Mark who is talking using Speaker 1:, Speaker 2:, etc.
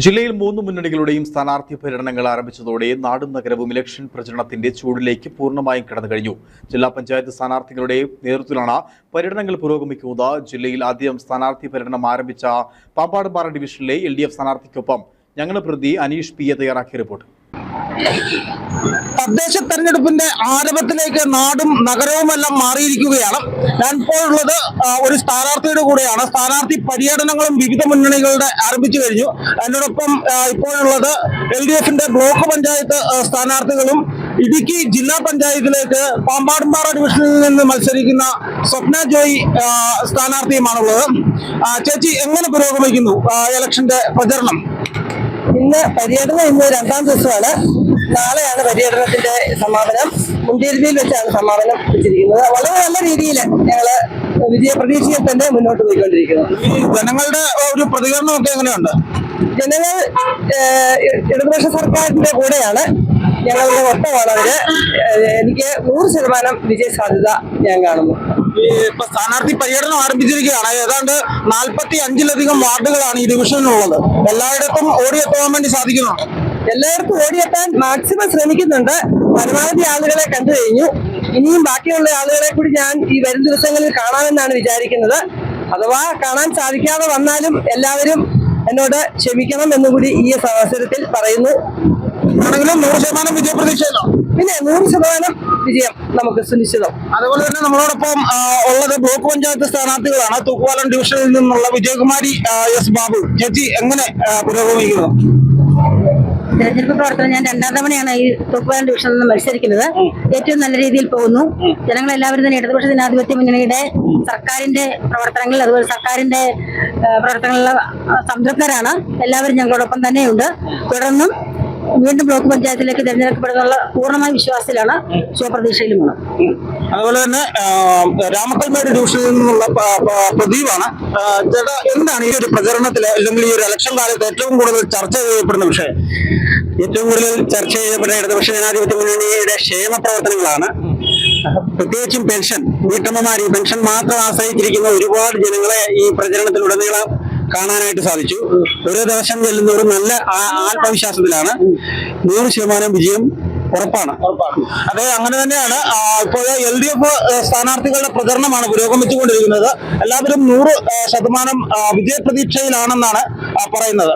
Speaker 1: ജില്ലയിൽ മൂന്ന് മുന്നണികളുടെയും സ്ഥാനാർത്ഥി പര്യടനങ്ങൾ ആരംഭിച്ചതോടെ നാടും നഗരവും ഇലക്ഷൻ പ്രചരണത്തിന്റെ ചൂടിലേക്ക് പൂർണമായും കടന്നു കഴിഞ്ഞു. ജില്ലാ പഞ്ചായത്ത് സ്ഥാനാർത്ഥികളുടെ നേതൃത്വത്തിലാണ് പര്യടനങ്ങൾ പുരോഗമിക്കുന്നത്. ജില്ലയിൽ ആദ്യം സ്ഥാനാർത്ഥി പര്യടനം ആരംഭിച്ച പാമ്പാടുംപാറ ഡിവിഷനിലെ എൽ ഡി എഫ് സ്ഥാനാർത്ഥിക്കൊപ്പം ഞങ്ങളുടെ പ്രതി അനീഷ് പി എ തയ്യാറാക്കിയ റിപ്പോർട്ട്.
Speaker 2: തദ്ദേശ തെരഞ്ഞെടുപ്പിന്റെ ആരംഭത്തിലേക്ക് നാടും നഗരവുമെല്ലാം മാറിയിരിക്കുകയാണ്. ഞാൻ ഇപ്പോൾ ഉള്ളത് ഒരു സ്ഥാനാർത്ഥിയുടെ കൂടെയാണ്. സ്ഥാനാർത്ഥി പര്യടനങ്ങളും വിവിധ മുന്നണികളുടെ ആരംഭിച്ചു കഴിഞ്ഞു. അതിനോടൊപ്പം ഇപ്പോഴുള്ളത് എൽ ഡി എഫിന്റെ ബ്ലോക്ക് പഞ്ചായത്ത് സ്ഥാനാർത്ഥികളും ഇടുക്കി ജില്ലാ പഞ്ചായത്തിലേക്ക് പാമ്പാടുംപാറ ഡിവിഷനിൽ നിന്ന് മത്സരിക്കുന്ന സ്വപ്ന ജോയി സ്ഥാനാർത്ഥിയുമാണുള്ളത്. ചേച്ചി എങ്ങനെ പുരോഗമിക്കുന്നു ഇലക്ഷന്റെ പ്രചരണം?
Speaker 3: ഇന്ന് പര്യടനം ഇന്ന് രണ്ടാം ദിവസമാണ്. നാളെയാണ് പര്യടനത്തിന്റെ സമാപനം. മുന്തിരുതിയിൽ വെച്ചാണ് സമാപനം വെച്ചിരിക്കുന്നത്. വളരെ നല്ല രീതിയിൽ ഞങ്ങൾ വിജയ പ്രതീക്ഷയിൽ തന്നെ മുന്നോട്ട് പോയിക്കൊണ്ടിരിക്കുന്നത്
Speaker 2: ജനങ്ങളുടെ ഒരു പ്രതികരണമൊക്കെ എങ്ങനെയുണ്ട്?
Speaker 3: ജനങ്ങൾ ഇടതുപക്ഷ സർക്കാരിന്റെ കൂടെയാണ്. ഞങ്ങളുടെ ഒപ്പമാണ് അവർ. എനിക്ക് നൂറ് ശതമാനം വിജയ സാധ്യത ഞാൻ കാണുന്നു.
Speaker 2: ഇപ്പൊ സ്ഥാനാർത്ഥി പര്യടനം ആരംഭിച്ചിരിക്കുകയാണ്. ഏതാണ്ട് നാൽപ്പത്തി അഞ്ചിലധികം വാർഡുകളാണ് ഈ ഡിവിഷനിലുള്ളത്. എല്ലായിടത്തും ഓടിയെത്താൻ വേണ്ടി സാധിക്കുന്നുണ്ട്?
Speaker 3: എല്ലാവർക്കും ഓടിയെത്താൻ മാക്സിമം ശ്രമിക്കുന്നുണ്ട്. പരമാവധി ആളുകളെ കണ്ടു കഴിഞ്ഞു. ഇനിയും ബാക്കിയുള്ള ആളുകളെ കൂടി ഞാൻ ഈ വരും ദിവസങ്ങളിൽ കാണാമെന്നാണ് വിചാരിക്കുന്നത്. അഥവാ കാണാൻ സാധിക്കാതെ വന്നാലും എല്ലാവരും എന്നോട് ക്ഷമിക്കണം എന്നുകൂടി ഈ അവസരത്തിൽ പറയുന്നു.
Speaker 2: ആണെങ്കിലും നൂറ് ശതമാനം വിജയപ്രതീക്ഷയിലാണ്
Speaker 3: പിന്നെ നൂറ് ശതമാനം വിജയം നമുക്ക് സുനിശ്ചിതം.
Speaker 2: അതുപോലെ തന്നെ നമ്മളോടൊപ്പം ഉള്ളത് ബ്ലോക്ക് പഞ്ചായത്ത് സ്ഥാനാർത്ഥികളാണ്. തൂക്കുപാലം ഡിവിഷനിൽ നിന്നുള്ള വിജയകുമാരി എസ് ബാബു. ചേച്ചി എങ്ങനെ പുരോഗമിക്കുന്നു?
Speaker 4: തെരഞ്ഞെടുപ്പ് പ്രവർത്തനം ഞാൻ രണ്ടാം തവണയാണ് ഈ തൂക്കുപാലം ഡിവിഷനിൽ നിന്ന് മത്സരിക്കുന്നത്. ഏറ്റവും നല്ല രീതിയിൽ പോകുന്നു. ജനങ്ങളെല്ലാവരും തന്നെ ഇടതുപക്ഷ ജനാധിപത്യ മുന്നണിയുടെ സർക്കാരിന്റെ പ്രവർത്തനങ്ങളിൽ അതുപോലെ സർക്കാരിന്റെ പ്രവർത്തനങ്ങളിൽ സംതൃപ്തരാണ്. എല്ലാവരും ഞങ്ങളോടൊപ്പം തന്നെയുണ്ട്. തുടർന്നും വീണ്ടും ബ്ലോക്ക് പഞ്ചായത്തിലേക്ക് തിരഞ്ഞെടുക്കപ്പെടുന്നുള്ള പൂർണമായ വിശ്വാസത്തിലാണ് ശുഭപ്രതീക്ഷയിലുമാണ്
Speaker 2: അതുപോലെ തന്നെ രാമക്കൽമേട് ഡിവിഷനിൽ നിന്നുള്ള പ്രദീപാണ്. ചേട്ടാ എന്താണ് ഈ ഒരു പ്രചരണത്തിൽ അല്ലെങ്കിൽ ഈ ഒരു ഇലക്ഷൻ കാലത്ത് ഏറ്റവും കൂടുതൽ ചർച്ച ചെയ്യപ്പെടുന്ന വിഷയം?
Speaker 5: ഏറ്റവും കൂടുതൽ ചർച്ച ചെയ്യപ്പെട്ട ഇടതുപക്ഷ ജനാധിപത്യ മുന്നണിയുടെ ക്ഷേമ പ്രവർത്തനങ്ങളാണ്. പ്രത്യേകിച്ചും പെൻഷൻ വീട്ടമ്മമാർ ഈ പെൻഷൻ മാത്രം ആശ്രയിച്ചിരിക്കുന്ന ഒരുപാട് ജനങ്ങളെ ഈ പ്രചരണത്തിലുടനീളം കാണാനായിട്ട് സാധിച്ചു. ഓരോ ദിവസം ചെല്ലുന്നവരും നല്ല ആത്മവിശ്വാസത്തിലാണ്. നൂറ് ശതമാനം വിജയം ഉറപ്പാണ്.
Speaker 2: അതെ അങ്ങനെ തന്നെയാണ്. ഇപ്പോൾ എൽ ഡി എഫ് സ്ഥാനാർത്ഥികളുടെ പ്രചരണമാണ് പുരോഗമിച്ചുകൊണ്ടിരിക്കുന്നത്. എല്ലാവരും നൂറ് ശതമാനം വിജയപ്രതീക്ഷയിലാണെന്നാണ് പറയുന്നത്.